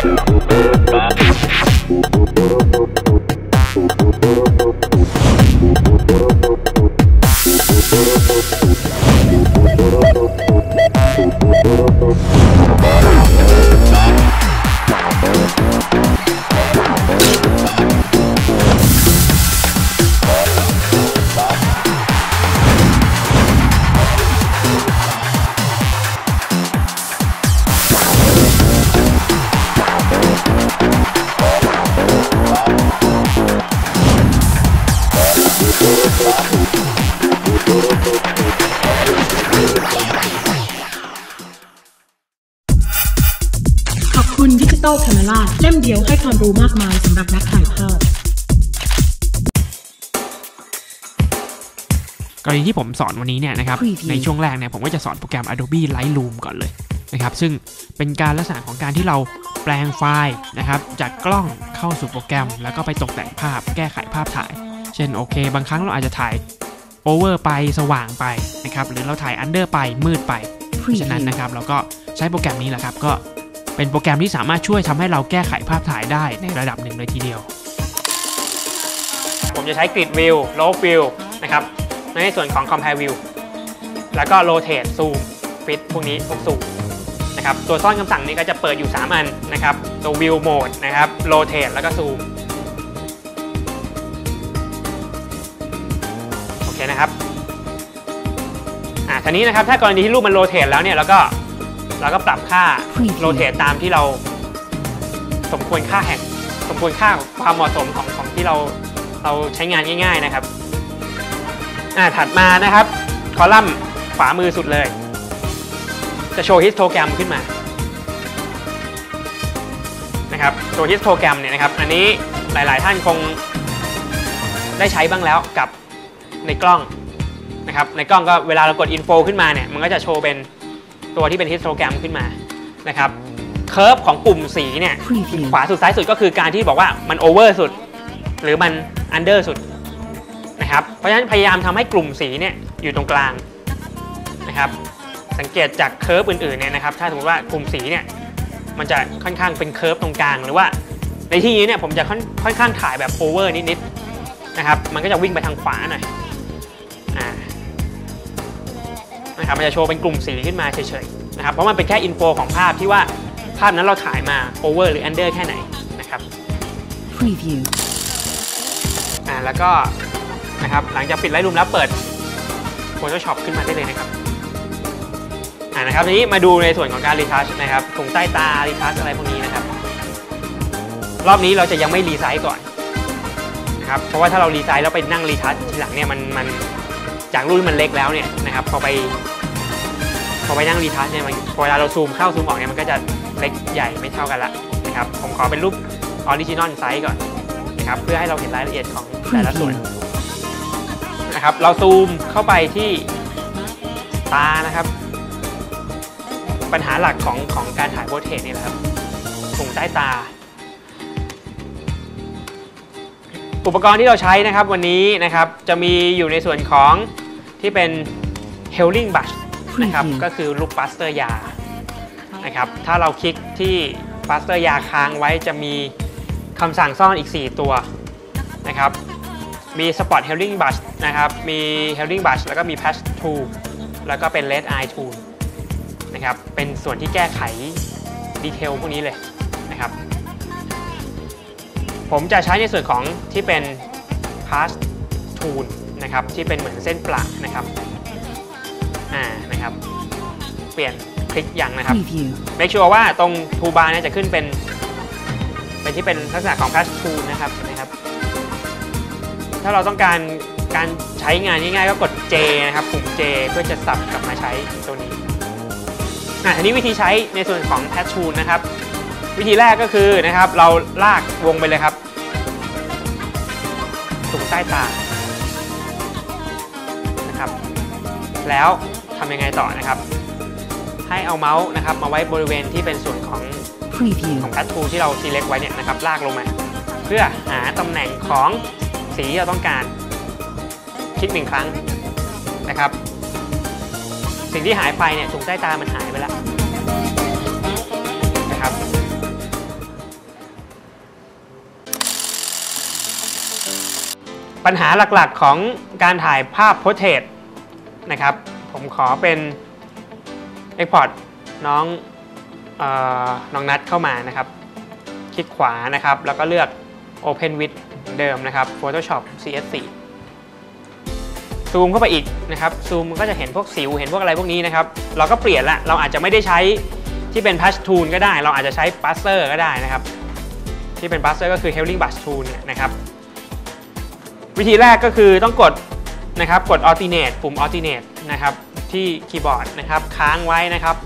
ข เล่มเดียวให้ความรู้มากมายสำหรับนักถ่ายภาพกรณีที่ผมสอนวันนี้เนี่ยนะครับ Preview ในช่วงแรกเนี่ยผมก็จะสอนโปรแกรม Adobe Lightroom ก่อนเลยนะครับ ซึ่งเป็นการลักษณะของการที่เราแปลงไฟล์นะครับ จากกล้องเข้าสู่โปรแกรม แล้วก็ไปตกแต่งภาพ แก้ไขภาพถ่าย เช่นโอเค บางครั้งเราอาจจะถ่ายโอเวอร์ไปสว่างไปนะครับ หรือเราถ่ายอันเดอร์ไปมืดไป เพราะฉะนั้นนะครับเราก็ใช้โปรแกรมนี้แหละครับก็ เป็นโปรแกรมที่สามารถช่วยทำให้เราแก้ไขภาพถ่ายได้ในระดับหนึ่งเลยทีเดียว ผมจะใช้ Grid View Low View นะครับในส่วนของ Compare View แล้วก็ Rotate Zoom Fit พวกนี้พวกซูมนะครับตัวซ่อนคำสั่งนี้ก็จะเปิดอยู่ 3 อันนะครับตัว View Mode นะครับ Rotate แล้วก็ Zoom โอเคนะครับอ่าทีนี้นะครับถ้ากรณีที่รูปมันโรเทตแล้วเนี่ยแล้วก็ เราก็ปรับค่า Preview โรเทตตามที่เราสมควรค่าแห่ง สมควรค่าความเหมาะสมของของที่เราเราใช้งานง่าย ๆนะครับอ่าถัดมานะครับ คอลัมน์ขวามือสุดเลย จะโชว์ฮิสโตแกรมขึ้นมานะครับตัวฮิสโตแกรมเนี่ยนะครับอันนี้หลายๆท่านคงได้ใช้บ้างแล้วกับในกล้องนะครับในกล้องก็เวลาเรากดอินโฟขึ้นมาเนี่ยมันก็จะโชว์เป็น ตัวที่เป็นฮิสโตแกรมขึ้นมานะครับเคอร์ฟของปุ่มสีเนี่ย Preview ขวาสุดซ้ายสุดก็คือการที่บอกว่ามันโอเวอร์สุด หรือมันอันเดอร์สุดนะครับเพราะฉะนั้นพยายามทำให้กลุ่มสีเนี่ยอยู่ตรงกลางนะครับสังเกตจากเคอร์ฟอื่นๆเนี่ยนะครับถ้าสมมติว่ากลุ่มสีเนี่ยมันจะค่อนข้างเป็นเคอร์ฟตรงกลาง หรือว่าในที่นี้เนี่ยผมจะค่อนค่อนข้างถ่ายแบบโอเวอร์นิดๆนะครับมันก็จะวิ่งไปทางขวาหน่อยอ่า นะครับมันจะโชว์เป็นกลุ่มสีขึ้นมาเฉยๆนะครับเพราะมันเป็นแค่อินโฟของภาพที่ว่าภาพนั้นเราถ่ายมาโอเวอร์หรืออันเดอร์แค่ไหนนะครับ Preview อ่าแล้วก็นะครับหลังจากปิดไลท์รูมแล้วเปิด Photoshop ขึ้นมาได้เลยนะครับอ่านะครับทีนี้มาดูในส่วนของการรีทัชนะครับถุงใต้ตารีทัชอะไรพวกนี้นะครับ รอบนี้เราจะยังไม่รีไซส์ก่อนนะครับเพราะว่าถ้าเรารีไซส์แล้วไปนั่งรีทัชทีหลังเนี่ยมันมันจากรูปที่มันเล็กแล้วเนี่ยนะครับพอไปพ อไปนั่งรีทัชเนี่ยมันเวลาเราซูมเข้าซูมออกเนี่ยมันก็จะเล็กใหญ่ไม่เท่ากันละนะครับผมขอเป็นรูปออริจินอลไซส์ก่อนนะครับเพื่อให้เราเห็นรายละเอียดของแต่ละส่วนนะครับเราซูมเข้าไปที่ตานะครับ ปัญหาหลักของของการถ่ายโพสเทรตนี่แหละครับถุงใต้ตา อุปกรณ์ที่เราใช้นะครับวันนี้นะครับจะมีอยู่ในส่วนของที่เป็น Healing Brush นะครับ Preview ก็คือลูกปัสเตอร์ยานะครับถ้าเราคลิกที่ปัสเตอร์ยาค้างไว้จะมีคำสั่งซ่อนอีก 4 ตัวนะครับมี Spot Healing Brush นะครับมี Healing Brush แล้วก็มี Patch Tool แล้วก็เป็น Red Eye Tool นะครับเป็นส่วนที่แก้ไขดีเทลพวกนี้เลยนะครับผมจะใช้ในส่วนของที่เป็น Pass Tool นะครับที่เป็นเหมือนเส้นประนะครับ อ่านะครับ เปลี่ยนคลิกอย่างนะครับ Preview make sure ว่าตรง toolbar เนี่ยจะขึ้นเป็น เป็นที่เป็นลักษณะของ Patch Tool นะครับเห็นไหมครับ ถ้าเราต้องการการใช้งานง่ายๆก็กด J นะครับปุ่ม J เพื่อจะสับกลับมาใช้ตัวนี้อะทีนี้วิธีใช้ในส่วนของ Patch Tool นะครับ วิธีแรกก็คือนะครับ เราลากวงไปเลยครับตรงใต้ตานะครับ แล้ว ทำยังไงต่อนะครับ ให้เอาเมาส์นะครับมาไว้บริเวณที่เป็นส่วนของ Preview ของแพททูที่เรา select ไว้เนี่ยนะครับลากลงมา เพื่อหาตำแหน่งของสีที่เราต้องการ คลิกหนึ่งครั้งนะครับ สิ่งที่หายไปเนี่ยตรงใต้ตามันหายไปแล้วนะครับปัญหาหลักๆของการถ่ายภาพโพสเทสนะครับ ผมขอเป็น Export น้องออน้องนัดเข้ามานะครับ คลิกขวานะครับ แล้วก็เลือก Open with เหมือนเดิมนะครับ Photoshop CS4 ซูมเข้าไปอีกนะครับซูมมันก็จะเห็นพวกสิวเห็นพวกอะไรพวกนี้นะครับ เราก็เปลี่ยนละเราอาจจะไม่ได้ใช้ที่เป็น Patch Tool ก็ได้ เราอาจจะใช้ Buster ก็ได้นะครับ ที่เป็น Buster ก็คือ Healing Brush Tool เนี่ยนะครับวิธีแรกก็คือต้องกดนะครับกด Alternate ปุ่ม Alternate นะครับที่คีย์บอร์ดนะครับค้างไว้นะครับ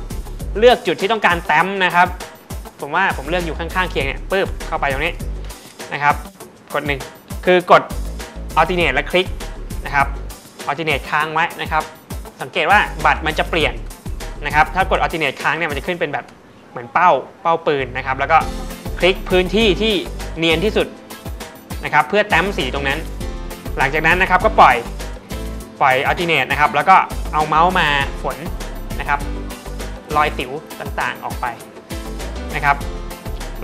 เลือกจุดที่ต้องการแต้มนะครับ ผมว่าผมเลือกอยู่ข้างๆเคียงเนี่ยปึ๊บเข้าไปตรงนี้นะครับ กดหนึ่งคือกด Alternate และคลิกนะครับ Alternate ค้างไว้นะครับ สังเกตว่าบัตรมันจะเปลี่ยนนะครับ ถ้ากด Alternate ค้างเนี่ยมันจะขึ้นเป็นแบบเหมือนเป้าเป้าปืนนะครับ แล้วก็คลิกพื้นที่ที่เนียนที่สุดนะครับ เพื่อแต้มสีตรงนั้น หลังจากนั้นนะครับก็ปล่อย ปล่อย Alternate นะครับ แล้วก็เอาเมาส์มาฝนนะครับ รอยสิวต่างๆออกไปนะครับ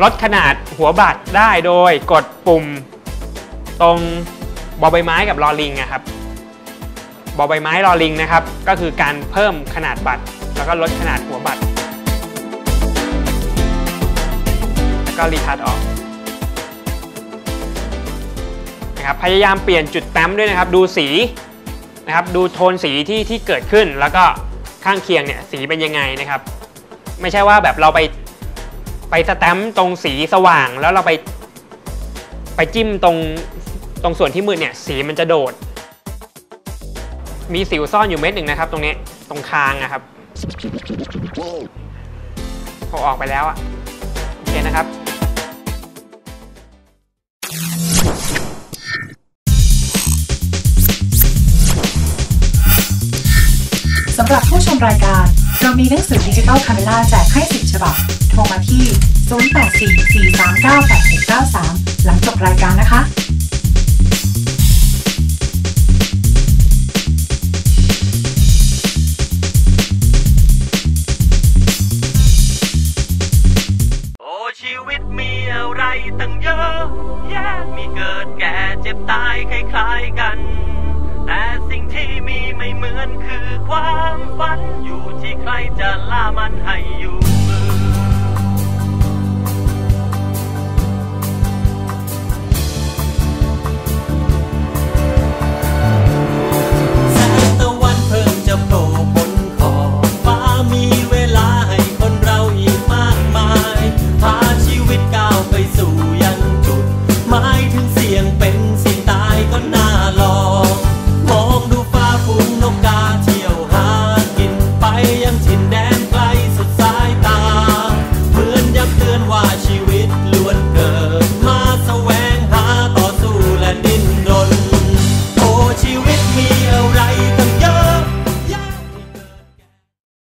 ลดขนาดหัวบัตรได้โดยกดปุ่มตรงบอใบไม้กับลอลิงนะครับบอใบไม้ลอลิงนะครับ ก็คือการเพิ่มขนาดบัตร แล้วก็ลดขนาดหัวบัตร แล้วก็รีทัชออกนะครับพยายามเปลี่ยนจุดแต้มด้วยนะครับ ดูสี นะครับดูโทนสีที่ที่เกิดขึ้นแล้วก็ข้างเคียงเนี่ยสีเป็นยังไงนะครับ ไม่ใช่ว่าแบบเราไปไปสแตมป์ตรงสีสว่าง แล้วเราไปไปจิ้มตรงตรงส่วนที่มืดเนี่ยสีมันจะโดด มีสิวซ่อนอยู่เม็ดหนึ่งนะครับ ตรงนี้ตรงคางนะครับพอออกไปแล้วอะโอเคนะครับ รายการ เรามีหนังสือดิจิตอลคาเมล่าแจกให้ 10 ฉบับ โทรมาที่ 0844398693 หลังจบรายการนะคะ คือความฝันอยู่ที่ใครจะล่ามันให้อยู่มือ แสงตะวันเพิ่งจะโผล่